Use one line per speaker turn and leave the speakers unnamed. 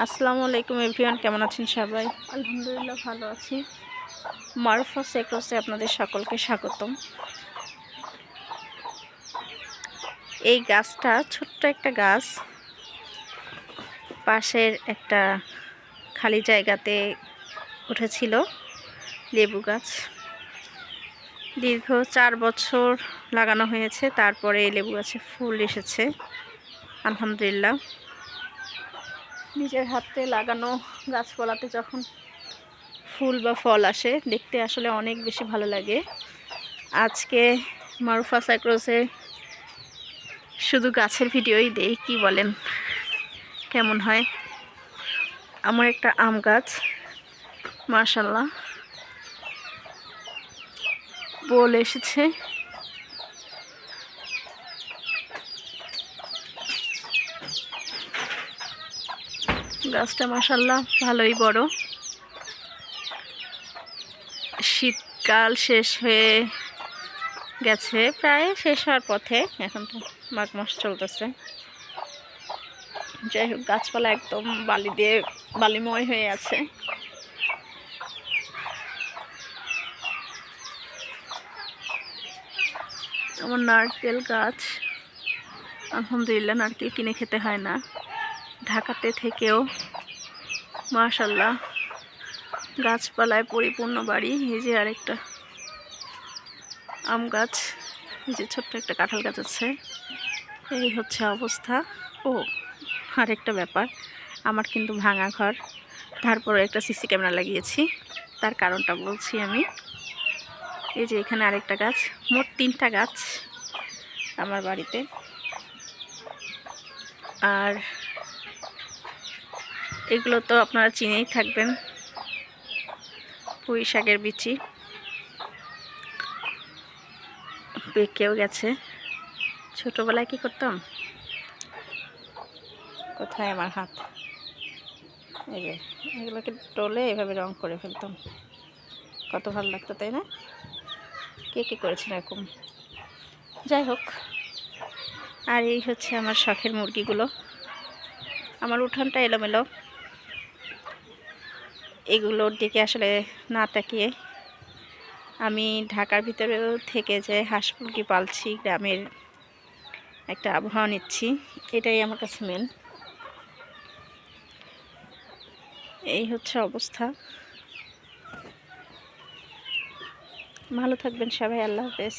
আসসালামু আলাইকুম এভরিওয়ান কেমন আছেন সবাই? আলহামদুলিল্লাহ ভালো আছি। মারুফা সেক্রসে আপনাদের সকলকে স্বাগতম। এই গাছটা ছোট্ট একটা গাছ। পাশের একটা খালি জায়গাতে উঠেছিল লেবু গাছ। দীর্ঘ চার বছর লাগানো হয়েছে তারপরে এই লেবু গাছে ফুল এসেছে। আলহামদুলিল্লাহ। নিজের হাতে লাগানো গাছপালাতে যখন ফুল বা ফল আসে, দেখতে আসলে অনেক বেশি ভালো লাগে। আজকে মারুফা সাইক্রোসে শুধু গাছের ভিডিওই দেই, কি বলেন? কেমন হয়? আমার একটা আম গাছ মার্শাল্লাহ বল এসেছে। গাছটা মাসাল্লাহ ভালোই বড়। শীতকাল শেষ হয়ে গেছে, প্রায় শেষ হওয়ার পথে এখন তো মাঘ মাস চলতেছে। যাই হোক, গাছপালা একদম বালি দিয়ে বালিময় হয়ে আছে। আমার নারকেল গাছ, আলহামদুলিল্লাহ নারকেল কিনে খেতে হয় না। ঢাকাতে থেকেও, মাশাল্লাহ, গাছপালায় পরিপূর্ণ বাড়ি। এই যে আরেকটা আম গাছ, এই যে ছোট্ট একটা কাঁঠাল গাছ আছে। এই হচ্ছে অবস্থা। ও, আরেকটা ব্যাপার, আমার কিন্তু ভাঙা ঘর তারপরে একটা সিসি ক্যামেরা লাগিয়েছি, তার কারণটা বলছি আমি। এই যে এখানে আরেকটা গাছ, মোট তিনটা গাছ আমার বাড়িতে। আর এগুলো তো আপনারা চিনেই থাকবেন। পুঁই শাকের বিচি। পেকেও গেছে। ছোটোবেলায় কি করতাম? কোথায় আমার হাত? এই যে, এগুলোকে টলে এভাবে রং করে ফেলতাম। কত ভালো লাগতো, তাই না? কে কে করেছেন এরকম? যাই হোক, আর এই হচ্ছে আমার শখের মুরগিগুলো। আমার উঠানটা এলোমেলো। এগুলোর দিকে আসলে না তাকিয়ে আমি ঢাকার ভিতরেও থেকে যে হাঁস মুরগি পালছি, গ্রামের একটা আবহাওয়া নিচ্ছি, এটাই আমার কাছে মেন এই হচ্ছে অবস্থা। ভালো থাকবেন সবাই, আল্লাহ হাফেজ।